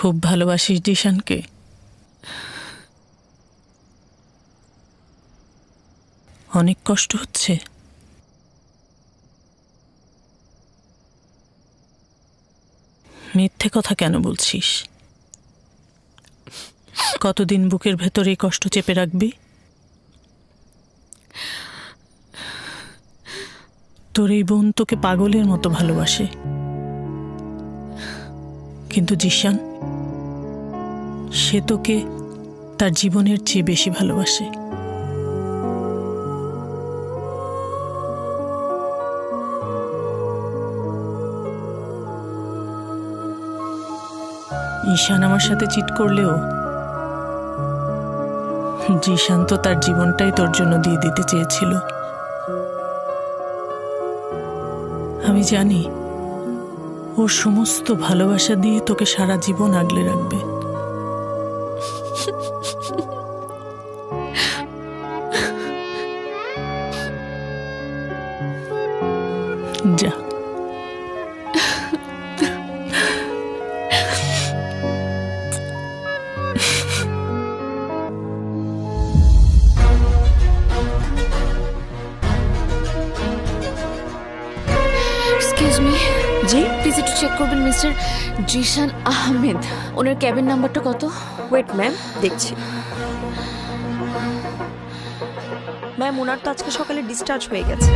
খুব ভালোবাসিস দিশানকে? অনেক কষ্ট হচ্ছে। মিথ্যে কথা কেন বলছিস? কতদিন বুকের ভেতরে কষ্ট চেপে রাখবি? তোর এই বোন তোকে পাগলের মতো ভালোবাসে। কিন্তু জিশান সে তোকে তার জীবনের চেয়ে বেশি ভালোবাসে। ঈশান আমার সাথে চিট করলেও জিশান তো তার জীবনটাই তোর জন্য দিয়ে দিতে চেয়েছিল। আমি জানি, ওর সমস্ত ভালোবাসা দিয়ে তোকে সারা জীবন আগলে রাখবে। যা Excuse me. জি। প্লিজ একটু চেক করবেন মিস্টার জিশান আহমেদ। ওনার ক্যাবিন নাম্বারটা কত? ওয়েট ম্যাম দেখছি। ম্যাম ওনার তো আজকে সকালে ডিসচার্জ হয়ে গেছে।